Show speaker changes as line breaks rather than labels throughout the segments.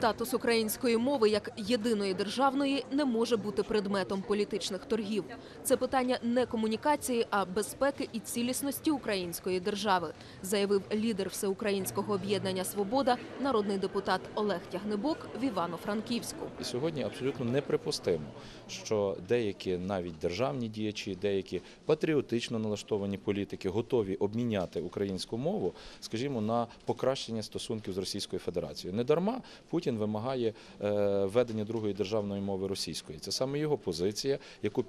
Статус української мови як єдиної державної не може бути предметом політичних торгів. Це питання не комунікації, а безпеки і цілісності української держави, заявив лідер всеукраїнського об'єднання Свобода, народний депутат Олег Тягнебок в Івано-Франківську.
Сьогодні абсолютно неприпустимо, що деякі навіть державні діячі, деякі патріотично налаштовані політики готові обміняти українську мову, скажімо, на покращення стосунків з Російською Федерацією. Недарма Путін вимагає ведення другої державної мови російської. Це саме його позиція, яку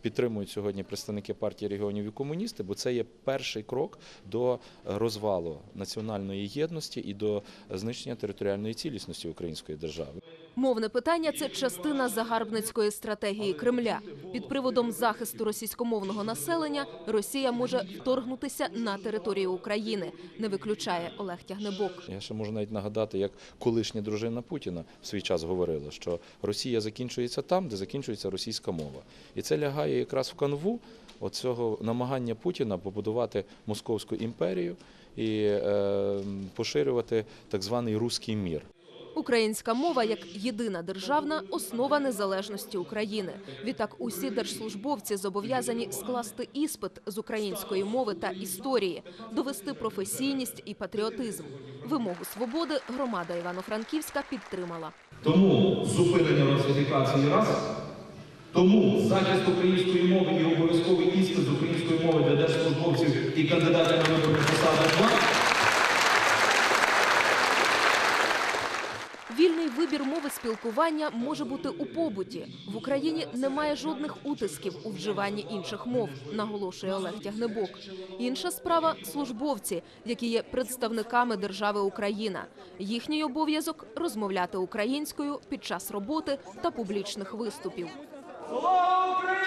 підтримують сьогодні представники партії регіонів і комуністи, бо це є перший крок до розвалу національної єдності і до знищення територіальної цілісності української держави.
Мовне питання це частина загарбницької стратегії Кремля. Під приводом захисту російськомовного населення Росія може вторгнутися на територію України, не виключає Олег Тягнебок.
Я ще можу навіть нагадати, як колишня дружина Путіна в свій час говорила, що Росія закінчується там, де закінчується російська мова. І це лягає якраз в канву оцього намагання Путіна побудувати московську імперію і е, поширювати так званий руський мір.
Українська мова як єдина державна основа незалежності України. Відтак усі держслужбовці зобов'язані скласти іспит з української мови та історії, довести професійність і патріотизм. Вимогу свободи громада Івано-Франківська підтримала.
Тому зупинення русифікації раз, тому захист української мови і обов'язковий іспит з української мови для держслужбовців і кандидатів на виборні посади
Вільний вибір мови спілкування може бути у побуті. В Україні немає жодних утисків у вживанні інших мов, наголошує Олег Тягнебок. Інша справа службовці, які є представниками держави Україна. Їхній обов'язок розмовляти українською під час роботи та публічних виступів.
Слава Україні!